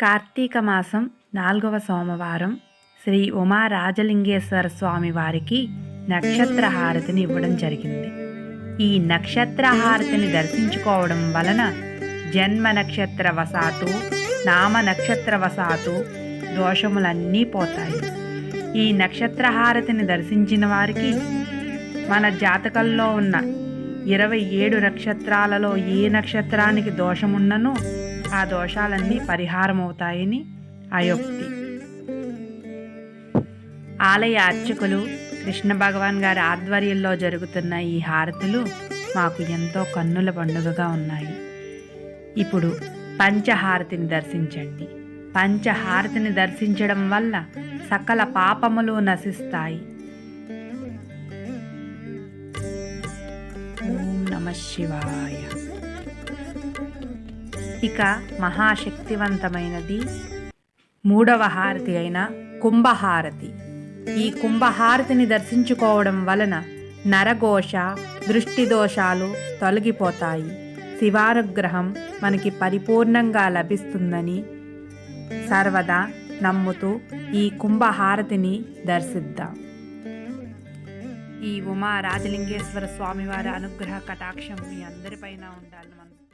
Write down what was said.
కార్తీక మాసం నాలుగవ సోమవారం శ్రీ ఉమా రాజలింగేశ్వర స్వామి వారికి నక్షత్ర హారతిని ఇవ్వడం జరిగింది. ఈ నక్షత్ర హారతిని దర్శించుకోవడం వలన జన్మ నక్షత్ర వసాతు నామ నక్షత్ర వసాతు దోషములన్నీ పోతాయి. ఈ నక్షత్ర హారతిని దర్శించిన వారికి మన జాతకంలో ఉన్న ఇరవై ఏడు నక్షత్రాలలో ఏ నక్షత్రానికి దోషమున్ననో ఆ దోషాలన్నీ పరిహారం అవుతాయని అయోక్తి. ఆలయ అర్చకులు కృష్ణ భగవాన్ గారి ఆధ్వర్యంలో జరుగుతున్న ఈ హారతులు మాకు ఎంతో కన్నుల పండుగగా ఉన్నాయి. ఇప్పుడు పంచహారతిని దర్శించండి. పంచహారతిని దర్శించడం వల్ల సకల పాపములు నశిస్తాయి. ఓం నమ శివాయ. ఇక మహాశక్తివంతమైనది. మూడవ హారతి అయిన కుంభహారతి. ఈ కుంభహారతిని దర్శించుకోవడం వలన నరఘోష దృష్టి దోషాలు తొలగిపోతాయి. శివానుగ్రహం మనకి పరిపూర్ణంగా లభిస్తుందని సర్వదా నమ్ముతూ ఈ కుంభహారతిని దర్శిద్దాం. ఈ ఉమా రాజలింగేశ్వర స్వామివారి అనుగ్రహ కటాక్షం మీ అందరిపైన ఉండాలని